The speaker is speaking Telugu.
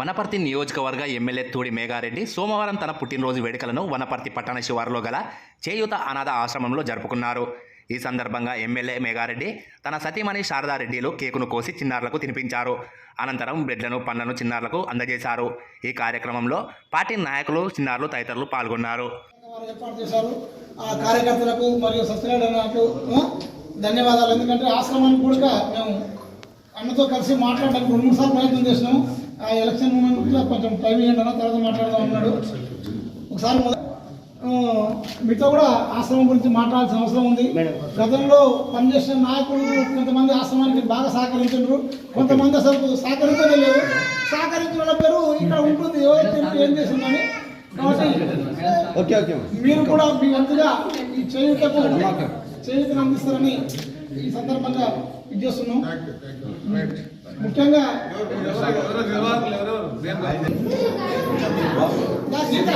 వనపర్తి నియోజకవర్గ ఎమ్మెల్యే తూడి మేఘారెడ్డి సోమవారం తన పుట్టినరోజు వేడుకలను వనపర్తి పట్టణ శివారులో గల చేయూత అనాథ ఆశ్రమంలో జరుపుకున్నారు. ఈ సందర్భంగా ఎమ్మెల్యే మేఘారెడ్డి తన సతీమణి శారదారెడ్డిలు కేకును కోసి చిన్నారులకు తినిపించారు. అనంతరం బ్రెడ్లను పండ్లను చిన్నారులకు అందజేశారు. ఈ కార్యక్రమంలో పార్టీ నాయకులు చిన్నారులు తదితరులు పాల్గొన్నారు. కార్యకర్తలకు మరియు ధన్యవాదాలు. ఎందుకంటే ఆశ్రమానికి కూడా మేము అన్నతో కలిసి మాట్లాడడానికి రెండు మూడు సార్లు ప్రయత్నం చేసినాం. ఆ ఎలక్షన్ మూమెంట్లో కొంచెం టైం ఇవ్వండి అన్న తర్వాత మాట్లాడదాం అన్నాడు. ఒకసారి మీతో కూడా ఆశ్రమం గురించి మాట్లాడాల్సిన అవసరం ఉంది. గతంలో పనిచేసిన నాయకులు కొంతమంది ఆశ్రమానికి బాగా సహకరించారు కొంతమంది అసలు సహకరించనే లేదు. సహకరించిన వాళ్ళ పేరు ఇక్కడ ఉంటుంది. ఎవరైతే ఏం చేసిందని కాబట్టి ఓకే ఓకే మీరు కూడా మీ వంతుగా ఈ చేయుటకు చేయుతను అందిస్తారని ఈ సందర్భంగా ఇది చేస్తున్నాం ముఖ్యంగా దా సీత.